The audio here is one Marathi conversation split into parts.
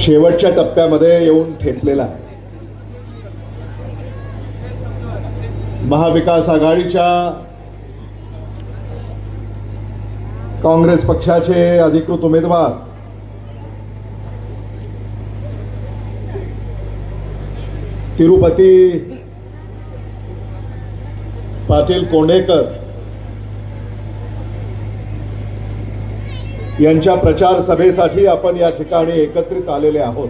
शेवटच्या टप्प्यामध्ये येऊन ठेचलेला आहे. महाविकास आघाडीच्या काँग्रेस पक्षाचे अधिकृत उमेदवार तिरुपती पाटील कोंडेकर यांच्या प्रचार सभेसाठी आपण या ठिकाणी एकत्रित आलेले आहोत.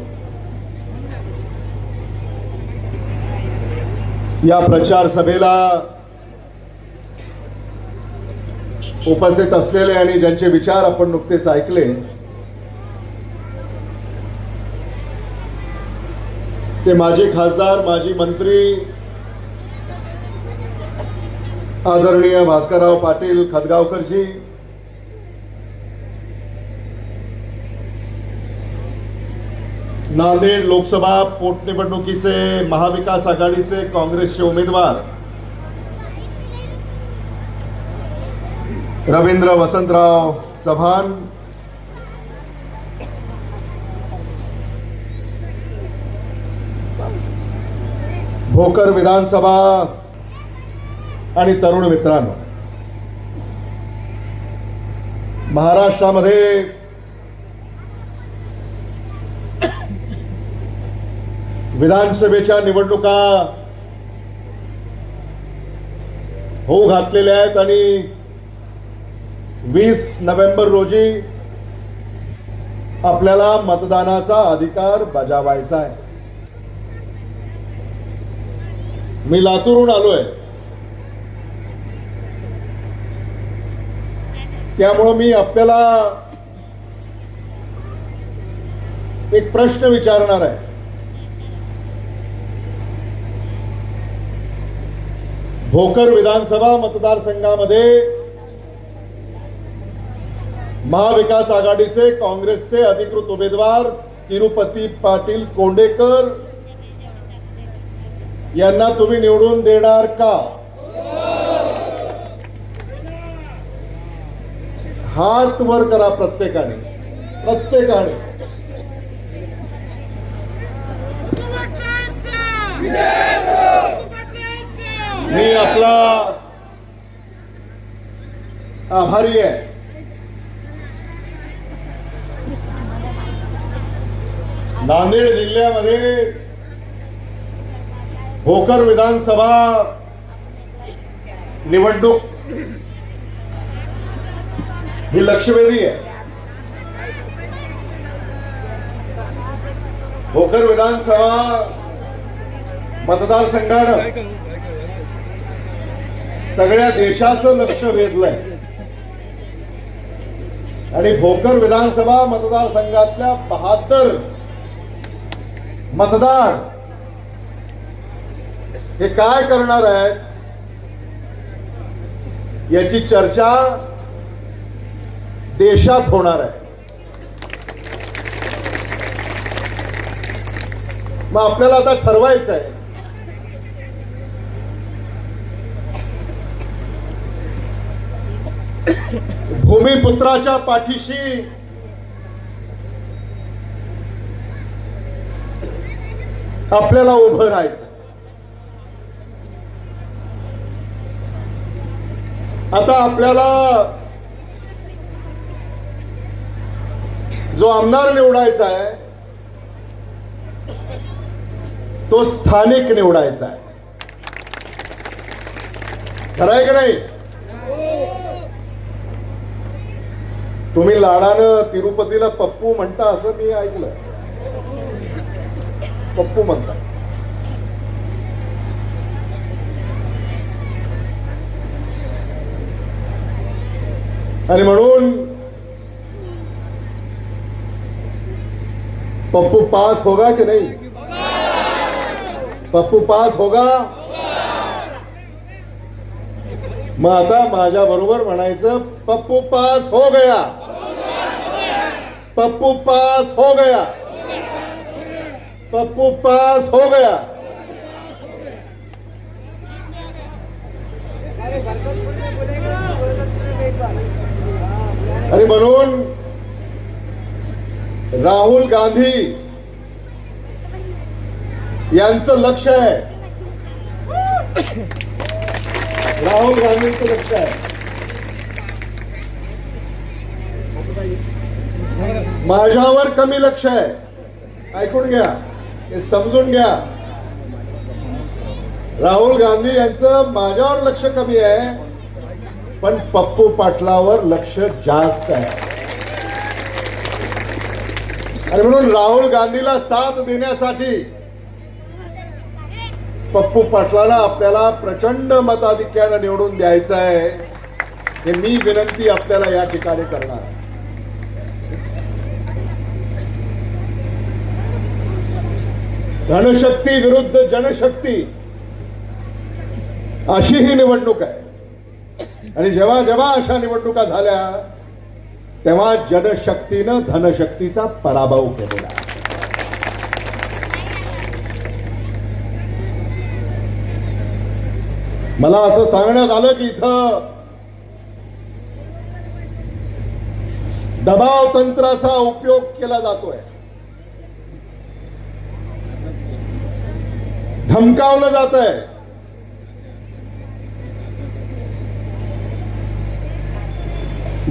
या प्रचार सभेला उपस्थित असलेले आणि ज्यांचे विचार आपण नुकतेच ऐकले ते माजी खासदार माजी मंत्री आदरणीय भास्करराव पाटील खदगावकरजी नांदेड लोकसभा पोटनिवडणुकीचे महाविकास आघाडीचे काँग्रेसचे उमेदवार रवींद्र वसंतराव चव्हाण. भोकर विधानसभा आणि तरुण मित्रांनो महाराष्ट्रामध्ये विधानसभेच्या निवडणुका होऊ घातलेल्या आहेत आणि वीस नोव्हेंबर रोजी आपल्याला मतदानाचा अधिकार बजावायचा आहे. मी लातूरहून आलोय. त्यामुळं मी आपल्याला एक प्रश्न विचारणार आहे. भोकर विधानसभा मतदारसंघामध्ये महाविकास आघाडीचे काँग्रेसचे अधिकृत उमेदवार तिरुपती पाटील कोंडेकर यांना तुम्ही निवडून देणार का? हात वर करा प्रत्येकाने प्रत्येकाने मी आपला आभारी आहे. नांदेड जिल्ह्यामध्ये भोकर विधानसभा निवडणूक ही लक्षवेधी आहे. भोकर विधानसभा मतदारसंघानं सगळ्या देशाचं लक्ष वेधलंय. आणि भोकर विधानसभा मतदारसंघातल्या बहात्तर मतदार हे काय करणार आहेत याची चर्चा देशात होणार आहे. मग आपल्याला आता ठरवायचं आहे भूमिपुत्राच्या पाठीशी. आपल्याला उभं राहायचं. आता आपल्याला जो आमदार निवडायचा आहे तो स्थानिक निवडायचा आहे. खरं आहे का नाही? तुम्ही लाडानं तिरुपतीला पप्पू म्हणता असं मी ऐकलं पप्पू म्हणता. आणि म्हणून पप्पू पास होगा की नाही? पप्पू पास होगा? मग आता माझ्या बरोबर म्हणायचं पप्पू पास हो गया. पप्पू पास हो गया. पप्पू पास हो गया. आणि म्हणून राहुल गांधी यांचं लक्ष आहे. राहुल गांधींचं लक्ष आहे. माझ्यावर कमी लक्ष आहे. ऐकून घ्या. हे समजून घ्या. राहुल गांधी यांचं माझ्यावर लक्ष कमी आहे पण पप्पू पाटलावर लक्ष जास्त आहे. आणि म्हणून राहुल गांधीला साथ देण्यासाठी पप्पू पाटलाला आपल्याला प्रचंड मताधिक्यानं निवडून द्यायचं आहे हे मी विनंती आपल्याला या ठिकाणी करणार धनशक्ती विरुद्ध जनशक्ती अशी ही निवडणूक आहे आणि जेव्हा जेव्हा अशा निवडणुका झाल्या तेव्हा जनशक्तीनं धनशक्तीचा पराभव केलेला आहे. मला असं सांगण्यात आलं की इथं दबाव तंत्राचा उपयोग केला जातोय. धमकावलं जात आहे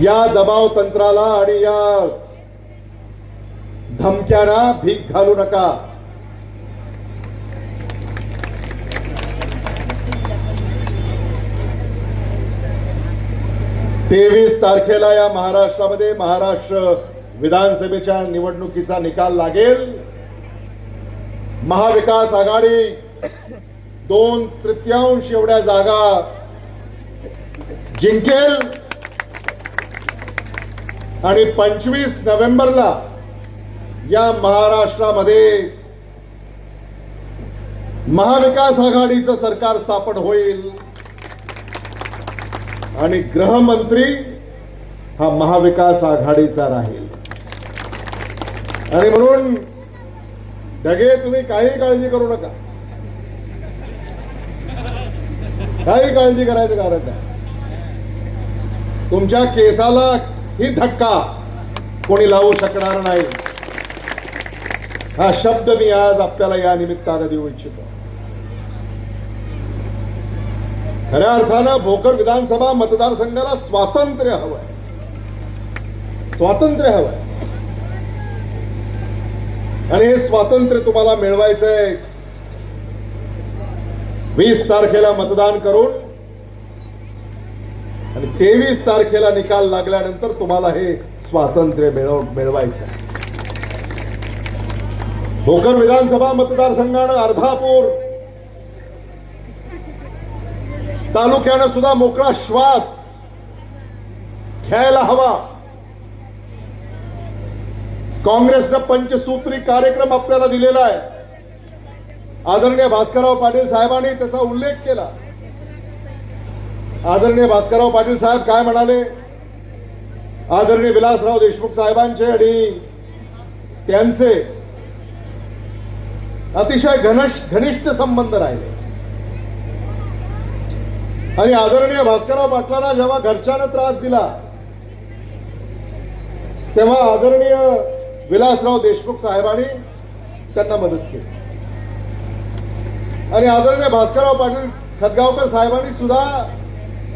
या दबाव तंत्राला आणि या धमक्यांना भीक घालू नका. तेवीस तारखेला या महाराष्ट्रामध्ये महाराष्ट्र विधानसभेच्या निवडणुकीचा निकाल लागेल. महाविकास आघाडी दोन तृतीयांश एवढ्या जागा जिंकेल. आणि पंचवीस नोव्हेंबरला या महाराष्ट्रामध्ये महाविकास आघाडीचं सरकार स्थापन होईल. आणि गृहमंत्री हा महाविकास आघाडीचा राहील. आणि म्हणून ढगे तुम्ही काही काळजी करू नका. काही काळजी करायचं कारण नाही. तुमच्या केसाला ही धक्का कोणी लावू शकणार नाही. हा शब्द मी आज आपल्याला या निमित्तानं देऊ इच्छितो. खऱ्या अर्थानं भोकर विधानसभा मतदारसंघाला स्वातंत्र्य हवंय. स्वातंत्र्य हवंय. आणि हे स्वातंत्र्य तुम्हाला मिळवायचंय. वीस तारखेला मतदान करून आणि तेवीस तारखेला निकाल लागल्यानंतर तुम्हाला हे स्वातंत्र्य मिळव मिळवायचं भोकर विधानसभा मतदारसंघानं अर्धापूर तालुक्यानं सुद्धा मोकळा श्वास घ्यायला हवा. काँग्रेसनं पंचसूत्री कार्यक्रम आपल्याला दिलेला आहे. आदरणीय भास्करराव पाटील साहेबांनी त्याचा उल्लेख केला. आदरणीय भास्करराव पाटील साहेब काय म्हणाले? आदरणीय विलासराव देशमुख साहेबांचे आणि त्यांचे अतिशय घनिष्ठ संबंध राहिले. आणि आदरणीय भास्करराव पाटलांना जेव्हा घरच्यानं त्रास दिला तेव्हा आदरणीय विलासराव देशमुख साहेबांनी त्यांना मदत केली. आणि आदरणीय भास्करराव पाटील खतगावकर साहेबांनी सुद्धा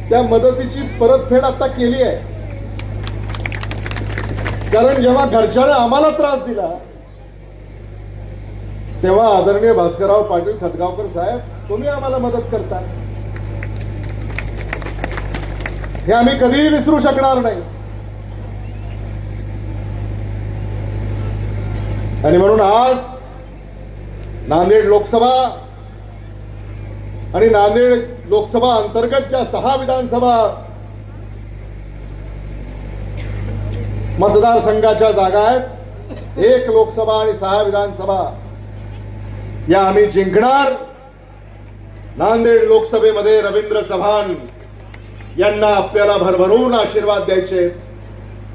त्या मदतीची परतफेड आता केली आहे. कारण जेव्हा घरच्यानं आम्हाला त्रास दिला तेव्हा आदरणीय भास्करराव पाटील खतगावकर साहेब तुम्ही आम्हाला मदत करता. हे आम्ही कधीही विसरू शकणार नाही. आणि म्हणून आज नांदेड लोकसभा आणि नांदेड लोकसभा अंतर्गत ज्या सहा विधानसभा मतदारसंघाच्या जागा आहेत. एक लोकसभा आणि सहा विधानसभा. या आम्ही जिंकणार. नांदेड लोकसभेमध्ये रवींद्र चव्हाण यांना आपल्याला भरभरून आशीर्वाद द्यायचे.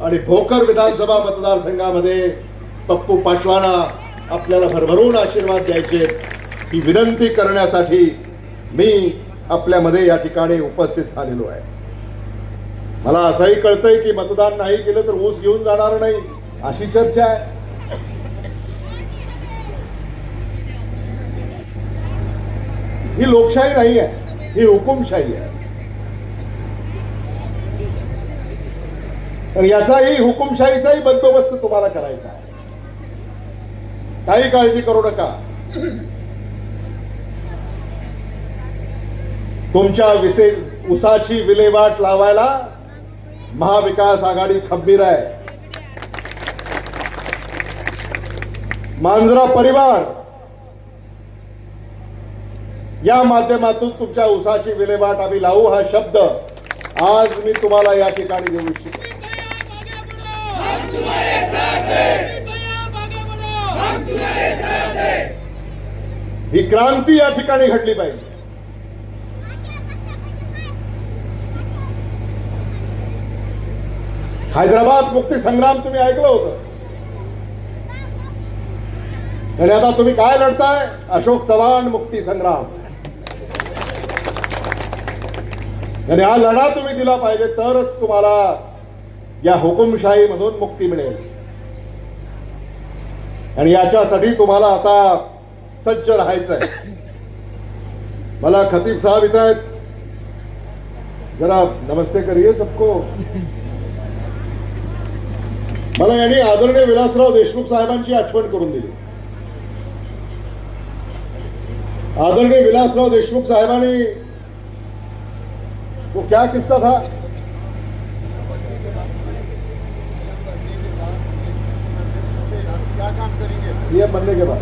आणि भोकर विधानसभा मतदारसंघामध्ये पप्पू पाटलांना आपल्याला भरभरून आशीर्वाद द्यायचे. ही विनंती करण्यासाठी मी आपल्यामध्ये या ठिकाणी उपस्थित झालेलो आहे. मला असंही कळतंय की मतदान नाही केलं तर ऊस घेऊन जाणार नाही अशी चर्चा आहे. ही लोकशाही नाही आहे ही हुकुमशाही आहे. तर याचाही हुकुमशाहीचाही बंदोबस्त तुम्हाला करायचा आहे. काही काळजी करू नका. तुमच्या विसे उसाची विल्हेवाट लावायला महाविकास आघाडी खंबीर आहे. मांजरा परिवार या माध्यमातून तुमच्या उसाची विल्हेवाट आम्ही लावू हा शब्द आज मी तुम्हाला या ठिकाणी देऊ इच्छितो. ही क्रांती या ठिकाणी घडली पाहिजे. हैदराबाद मुक्ती संग्राम तुम्ही ऐकलं होतं. आणि आता तुम्ही काय लढताय? अशोक चव्हाण मुक्ती संग्राम. आणि हा लढा तुम्ही दिला पाहिजे तरच तुम्हाला या हुकुमशाहीमधून मुक्ती मिळेल. आणि याच्यासाठी तुम्हाला आता सज्ज राहायचंय. मला खतीब साहब इथं आहेत. जरा नमस्ते करिए सबको. मला यांनी आदरणीय विलासराव देशमुख साहेबांची आठवण करून दिली. आदरणीय विलासराव देशमुख साहेबांनी तो क्या किस्सा था? सीएम बनने के बाद।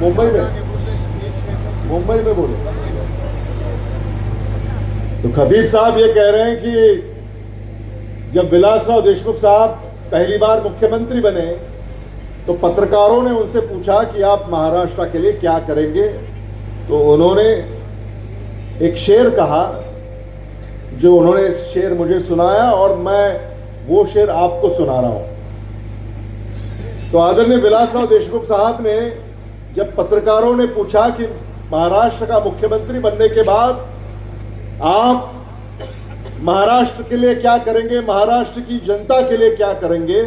मुंबई में? मुंबई में बोले। तो खतीब साहब ये कह रहे हैं कि जब विलासराव देशमुख साहब पहली बार मुख्यमंत्री बने तो पत्रकारों ने उनसे पूछा कि आप महाराष्ट्र के लिए क्या करेंगे? तो उन्होंने एक शेर कहा, जो उन्होंने शेर मुझे सुनाया और मैं वो शेर आपको सुना रहा हूँ। तो आदरणीय विलासराव देशमुख साहब ने जब पत्रकारों ने पूछा कि महाराष्ट्र का मुख्यमंत्री बनने के बाद आप महाराष्ट्र के लिए क्या करेंगे, महाराष्ट्र की जनता के लिए क्या करेंगे,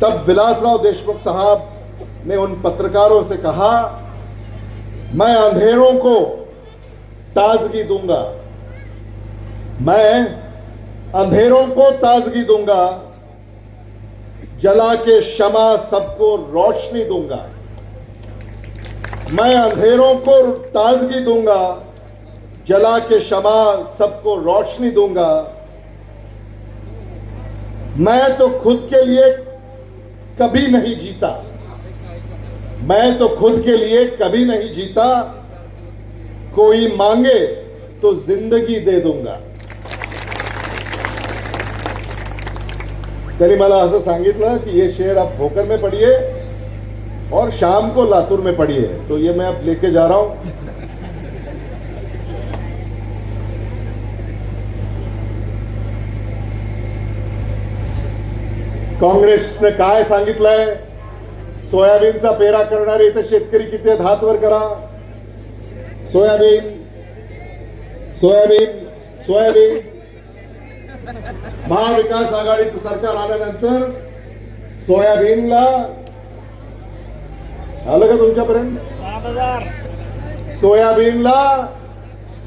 तब विलासराव देशमुख साहब ने उन पत्रकारों से कहा, मैं अंधेरों को ताजगी दूँगा। मैं अंधेरों को ताजगी दूँगा जला के क्षमा सबको रोशनी दूँगा। मैं अंधेरों को ताजगी दूँगा। जला के क्षमा सबको रोशनी दूँगा। मैं तो खुद के लिए कभी नहीं जीता। मैं तो खुद के लिए कभी नहीं जीता। कोई मांगे तो ज़िंदगी दे दूँगा। त्यांनी मला असं सांगितलं कि ये शेर आप भोकर में पढ़िए और शाम को लातूर में पढ़िए तो ये मैं अब लेके जा रहा हूँ. काँग्रेसने काय सांगितलंय? सोयाबीनचा पेरा करणारे इथे शेतकरी किती आहेत? हात वर करा. Soybean soybean soybean. महाविकास आघाडीचं सरकार आल्यानंतर सोयाबीनला आलं का तुमच्यापर्यंत? सोयाबीनला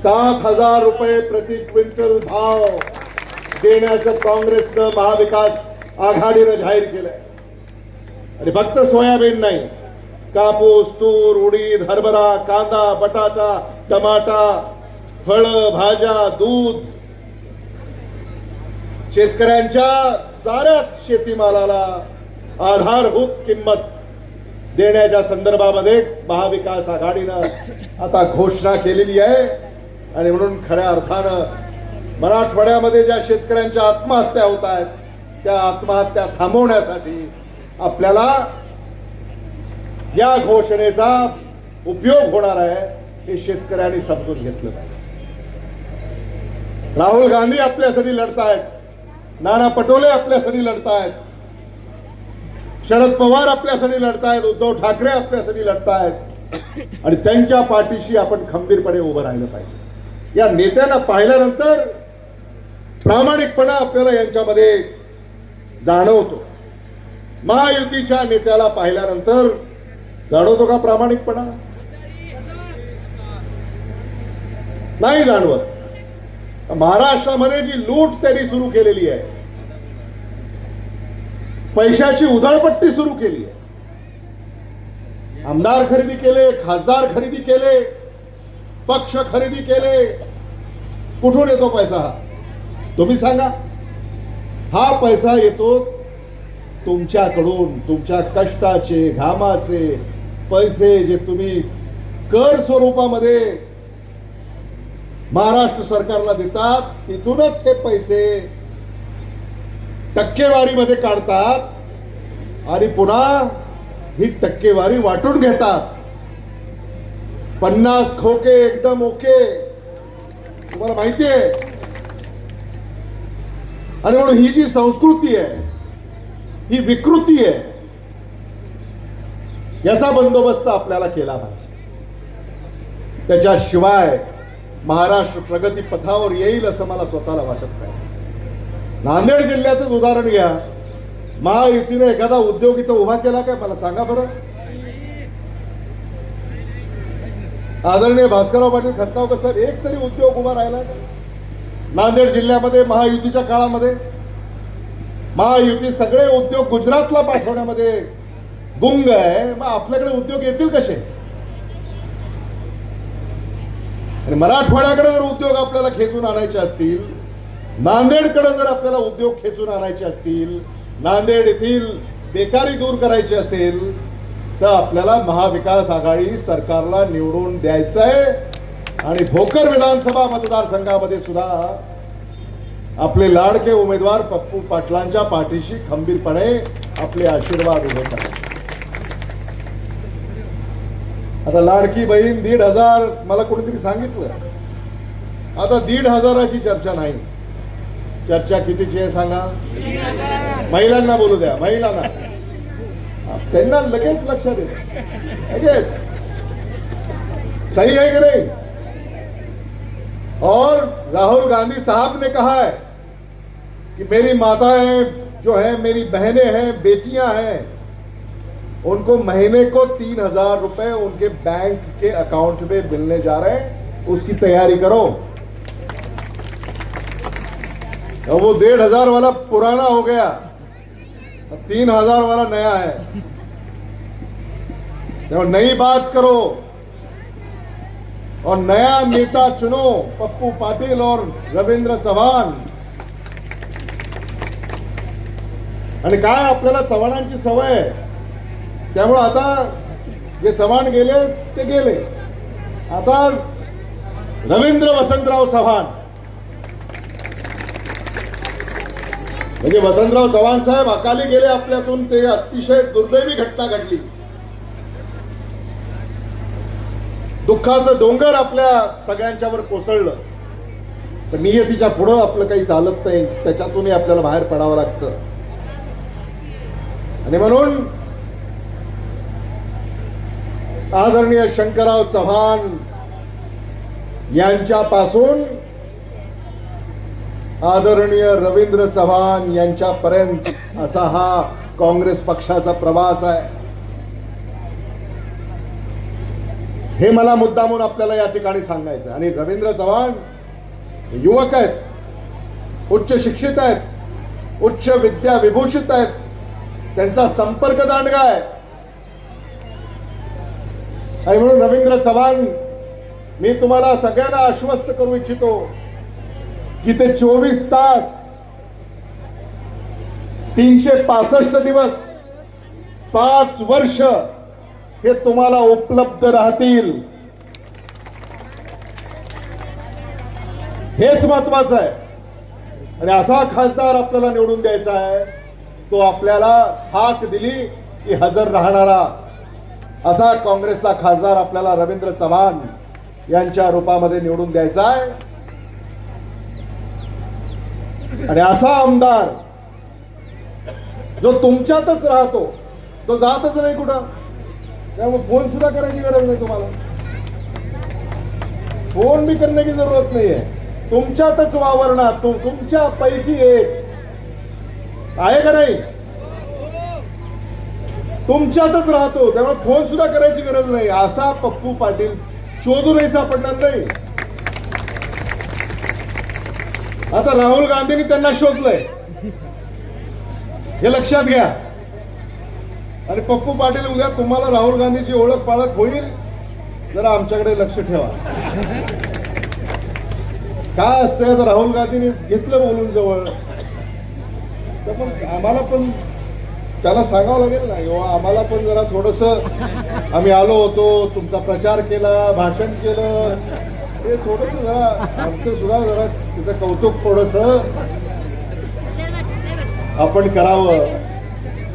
सात हजार रुपये प्रति क्विंटल भाव देण्याचं काँग्रेसनं महाविकास आघाडीनं जाहीर केलंय. आणि फक्त सोयाबीन नाही कापूस तूर उडीद हरभरा कांदा बटाटा टमाटा फळं भाज्या दूध शेतकऱ्यांच्या साऱ्याच शेतीमालाला आधारभूत किंमत देण्याच्या संदर्भामध्ये महाविकास आघाडीनं आता घोषणा केलेली आहे. आणि म्हणून खऱ्या अर्थानं मराठवाड्यामध्ये ज्या शेतकऱ्यांच्या आत्महत्या होत आहेत त्या आत्महत्या थांबवण्यासाठी आपल्याला या घोषणेचा उपयोग होणार आहे हे शेतकऱ्यांनी समजून घेतलं पाहिजे. राहुल गांधी आपल्यासाठी लढतायत. नाना पटोले आपल्यासाठी लढतायत. शरद पवार आपल्यासाठी लढतायत. उद्धव ठाकरे आपल्यासाठी लढतायत. आणि त्यांच्या पाठीशी आपण खंबीरपणे उभं राहिलं पाहिजे. या नेत्यांना पाहिल्यानंतर प्रामाणिकपणा आपल्याला यांच्यामध्ये जाणवतो. महायुतीच्या नेत्याला पाहिल्यानंतर जाणवतो का प्रामाणिकपणा? नाही जाणवत. महाराष्ट्रामध्ये जी लूट त्यांनी सुरू केलेली आहे पैशाची उधळपट्टी सुरू केली आहे. आमदार खरेदी केले खासदार खरेदी केले पक्ष खरेदी केले कुठून येतो पैसा हा? तुम्ही सांगा. हा पैसा येतो तुमच्याकडून तुमच्या कष्टाचे घामाचे पैसे जे तुम्ही कर स्वरूपामध्ये महाराष्ट्र सरकारला देतात तिथूनच हे पैसे टक्केवारीमध्ये काढतात आणि पुन्हा ही टक्केवारी वाटून घेतात. पन्नास खोके एकदम ओके. तुम्हाला माहिती आहे? आणि म्हणून ही जी संस्कृती आहे ही विकृती आहे याचा बंदोबस्त आपल्याला केला पाहिजे. त्याच्याशिवाय महाराष्ट्र प्रगती पथावर येईल असं मला स्वतःला वाटत नाही. नांदेड जिल्ह्याचंच उदाहरण घ्या. महायुतीने एखादा उद्योग इथं उभा केला काय? मला सांगा बरं. आदरणीय भास्करराव पाटील खतगावकर साहेब एक तरी उद्योग उभा राहिला का? नांदेड जिल्ह्यामध्ये महायुतीच्या काळामध्ये महायुती सगळे उद्योग गुजरातला पाठवण्यामध्ये गुंग आहे. मग आपल्याकडे उद्योग येतील कसे? आणि मराठवाड्याकडे जर उद्योग आपल्याला खेचून आणायचे असतील नांदेडकडे जर आपल्याला उद्योग खेचून आणायचे असतील नांदेड येथील बेकारी दूर करायची असेल तर आपल्याला महाविकास आघाडी सरकारला निवडून द्यायचं आहे. आणि भोकर विधानसभा मतदारसंघामध्ये सुद्धा आपले लाडके उमेदवार पप्पू पाटलांच्या पाठीशी खंबीरपणे आपले आशीर्वाद उभे करा आता लाडकी बहीण दीड हजार मला कोणीतरी सांगितलं. आता दीड हजाराची चर्चा नाही. चर्चा कितीची आहे सांगा? महिलांना बोलू द्या महिलांना. त्यांना लगेच लक्षात येत. लगेच. सही है कि नहीं? और राहुल गांधी साहब ने कहा है कि मेरी माताएं जो है मेरी बहनें हैं बेटियां हैं उनको महीने को तीन हजार रुपए उनके बैंक के अकाउंट में मिलने जा रहे हैं। उसकी तैयारी करो। अब वो डेढ़ हजार वाला पुराना हो गया। अब तीन हजार वाला नया है। तो नई बात करो और नया नेता चुनो पप्पू पाटिल और रविंद्र चव्हाण आणि काय आपल्याला चव्हाणांची सवय? आहे त्यामुळे आता जे चव्हाण गेले ते गेले. आता रवींद्र वसंतराव चव्हाण. म्हणजे वसंतराव चव्हाण साहेब अकाली गेले आपल्यातून ते अतिशय दुर्दैवी घटना घडली. दुःखाचं डोंगर आपल्या सगळ्यांच्यावर कोसळलं. पण नियतीच्या पुढं आपलं काही चालत नाही त्याच्यातूनही आपल्याला बाहेर पडावं लागतं. आणि म्हणून आदरणीय शंकरराव चव्हाण यांच्यापासून आदरणीय रवींद्र चव्हाण यांच्यापर्यंत असा हा काँग्रेस पक्षाचा प्रवास आहे हे मला मुद्दामून आपल्याला या ठिकाणी सांगायचं आहे. आणि रवींद्र चव्हाण युवक आहेत उच्च शिक्षित आहेत उच्च विद्या विभूषित आहेत त्यांचा संपर्क दांडगा आहे आणि म्हणून रवींद्र चव्हाण मी तुम्हाला सगळ्यांना आश्वस्त करू इच्छितो की ते चोवीस तास तीनशे पासष्ट दिवस पाच वर्ष हे तुम्हाला उपलब्ध राहतील. हेच महत्वाचं आहे. आणि असा खासदार आपल्याला निवडून द्यायचा आहे तो आपल्याला हाक दिली की हजर राहणारा असा काँग्रेसचा खासदार आपल्याला रवींद्र चव्हाण यांच्या रूपामध्ये निवडून द्यायचा आहे. आणि असा आमदार जो तुमच्यातच राहतो तो जातच नाही कुठं. त्यामुळे फोन सुद्धा करायची गरज नाही तुम्हाला. फोन मी करण्याची जरूरत नाही आहे तुमच्यातच वावरणार तुमच्या पैकी एक. आहे का नाही? तुमच्यातच राहतो. त्यामुळे फोन सुद्धा करायची गरज नाही. असा पप्पू पाटील शोधूनही सापडणार नाही. आता राहुल गांधींनी त्यांना शोधलंय. हे लक्षात घ्या. आणि पप्पू पाटील उद्या तुम्हाला राहुल गांधीची ओळख पाळख होईल. जरा आमच्याकडे लक्ष ठेवा. काय असतंय? आता राहुल गांधींनी घेतलं बोलून जवळ. तर पण आम्हाला पण त्याला सांगावं लागेल ना किंवा आम्हाला पण जरा थोडस आम्ही आलो होतो तुमचा प्रचार केला भाषण केलं. ते थोडस जरा आमचं सुद्धा जरा तिचं कौतुक थोडस आपण करावं.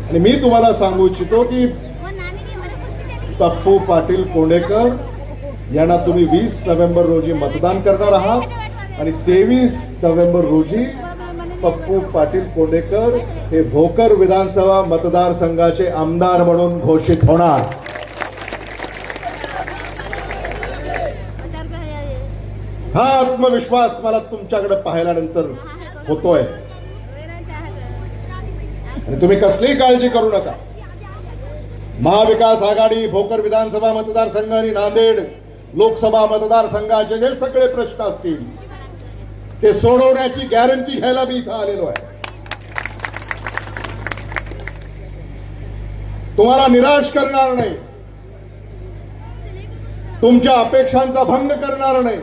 आणि मी तुम्हाला सांगू इच्छितो की पप्पू पाटील कोंडेकर यांना तुम्ही वीस नोव्हेंबर रोजी मतदान करणार आहात आणि तेवीस नोव्हेंबर रोजी पप्पू पाटील कोंडेकर हे भोकर विधानसभा मतदारसंघाचे आमदार म्हणून घोषित होणार. हा आत्मविश्वास मला तुमच्याकडे पाहिल्यानंतर होतोय. आणि तुम्ही कसलीही काळजी करू नका. महाविकास आघाडी भोकर विधानसभा मतदारसंघ आणि नांदेड लोकसभा मतदारसंघाचे जे सगळे प्रश्न असतील. ते सोडवण्याची गॅरंटी घ्यायला मी इथं आलेलो आहे. तुम्हाला निराश करणार नाही. तुमच्या अपेक्षांचा भंग करणार नाही.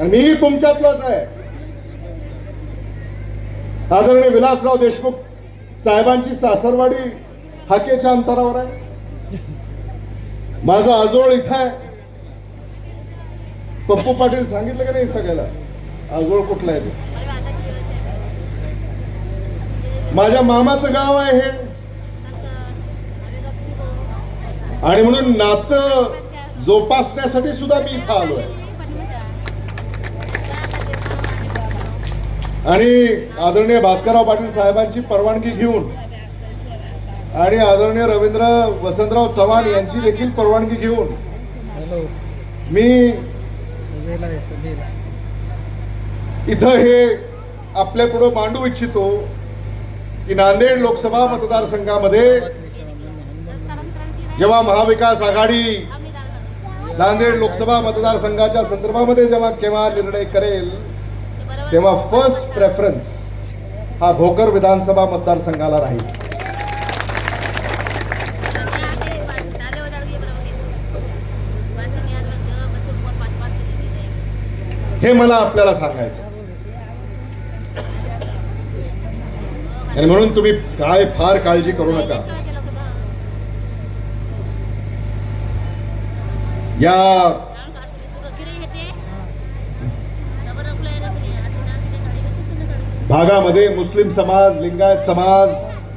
आणि मीही तुमच्यातलाच आहे. आदरणीय विलासराव देशमुख साहेबांची सासरवाडी हाकेच्या अंतरावर आहे. माझा आजोळ इथं आहे. पप्पू पाटील सांगितलं का नाही सगळ्याला? आगोळ कुठला आहे ते? माझ्या मामाचं गाव आहे हे. आणि म्हणून नातं जोपासण्यासाठी सुद्धा मी इथं आलोय आणि आदरणीय भास्करराव पाटील साहेबांची परवानगी घेऊन आणि आदरणीय रवींद्र वसंतराव चव्हाण यांची देखील परवानगी घेऊन मी इथं हे आपल्या पुढे मांडू इच्छितो की नांदेड लोकसभा मतदारसंघामध्ये जेव्हा महाविकास आघाडी नांदेड लोकसभा मतदारसंघाच्या संदर्भामध्ये जेव्हा केव्हा निर्णय करेल तेव्हा फर्स्ट प्रेफरन्स हा भोकर विधानसभा मतदारसंघाला राहील. हे मला आपल्याला सांगायचं. आणि म्हणून तुम्ही काय फार काळजी करू नका. या भागामध्ये मुस्लिम समाज लिंगायत समाज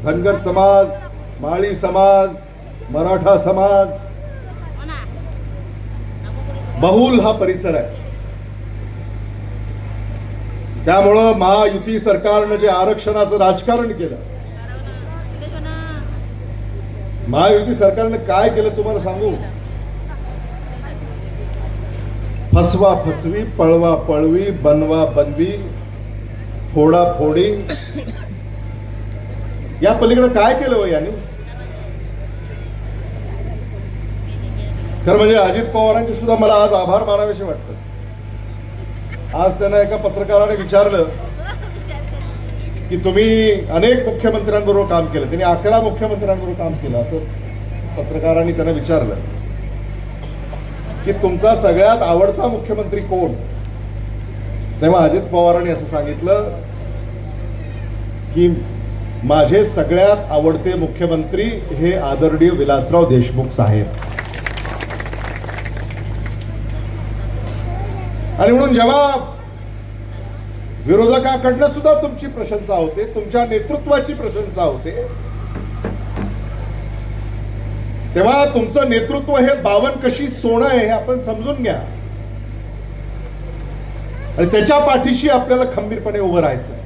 धनगर समाज माळी समाज मराठा समाज बहुल हा परिसर आहे. त्यामुळं महायुती सरकारनं जे आरक्षणाचं राजकारण केलं महायुती सरकारनं काय केलं तुम्हाला सांगू? फसवा फसवी पळवा पळवी बनवा बनवी फोडा फोडी. या पलीकडे काय केलं हो याने? खरं म्हणजे अजित पवारांचे सुद्धा मला आज आभार मानावेसे वाटतं. आज त्यांना एका पत्रकाराने विचारलं की तुम्ही अनेक मुख्यमंत्र्यांबरोबर काम केलं त्यांनी अकरा मुख्यमंत्र्यांबरोबर काम केलं असं पत्रकारांनी त्यांना विचारलं की तुमचा सगळ्यात आवडता मुख्यमंत्री कोण? तेव्हा अजित पवारांनी असं सांगितलं की माझे सगळ्यात आवडते मुख्यमंत्री हे आदरणीय विलासराव देशमुख साहेब. आणि म्हणून जेव्हा विरोधकाकडनं सुद्धा तुमची प्रशंसा होते तुमच्या नेतृत्वाची प्रशंसा होते. तेव्हा तुमचं नेतृत्व हे बावन कशी सोनं आहे हे आपण समजून घ्या. आणि त्याच्या पाठीशी आपल्याला खंबीरपणे उभं राहायचं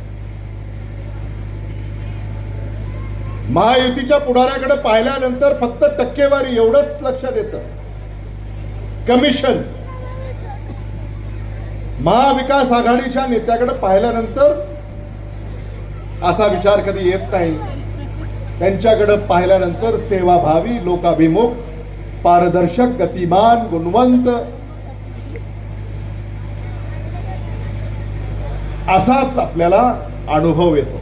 महायुतीच्या पुढाऱ्याकडे पाहिल्यानंतर फक्त टक्केवारी एवढंच लक्षात येतं कमिशन. महाविकास आघाडीच्या नेत्याकडे पाहिल्यानंतर असा विचार कधी येत नाही. त्यांच्याकडे पाहिल्यानंतर सेवाभावी लोकाभिमुख पारदर्शक गतिमान गुणवंत असाच आपल्याला अनुभव येतो.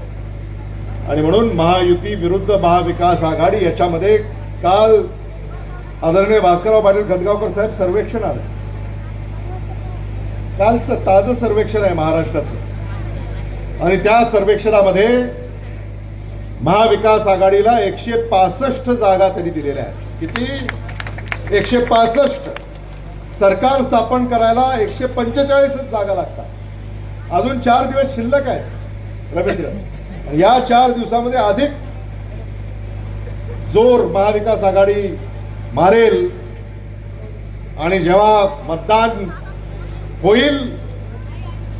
आणि म्हणून महायुती विरुद्ध महाविकास आघाडी याच्यामध्ये काल आदरणीय भास्करराव पाटील गदगावकर साहेब सर्वेक्षण आलं. कालचं ताजं सर्वेक्षण आहे महाराष्ट्राचं. आणि त्या सर्वेक्षणामध्ये महाविकास आघाडीला एकशे पासष्ट जागा त्यांनी दिलेल्या आहेत. किती? एकशे पासष्ट. सरकार स्थापन करायला एकशे पंचेचाळीसच जागा लागतात. अजून चार दिवस शिल्लक आहे रवींद्र. या चार दिवसामध्ये अधिक जोर महाविकास आघाडी मारेल. आणि जेव्हा मतदान होईल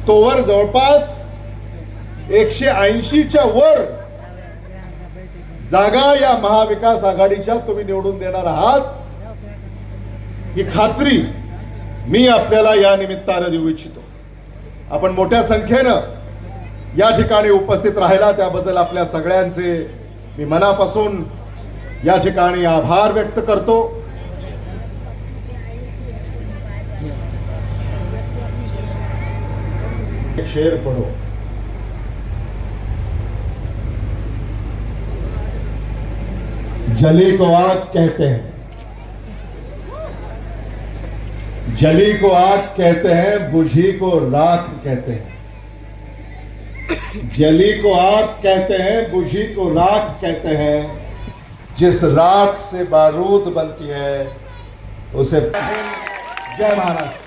तोवर जवळपास एकशे ऐंशीच्या वर जागा या महाविकास आघाडीच्या तुम्ही निवडून देणार आहात. ही खात्री मी आपल्याला या निमित्तानं देऊ इच्छितो. आपण मोठ्या संख्येनं या ठिकाणी उपस्थित राहिला त्याबद्दल आपल्या सगळ्यांचे मी मनापासून या ठिकाणी आभार व्यक्त करतो. शेर पढो। जली को आग कहते हैं। जली को आग कहते हैं, बुझी को राख कहते हैं। जली को आग कहते हैं, बुझी को राख कहते हैं। जिस राख से बारूद बनती है, उसे जय महाराज।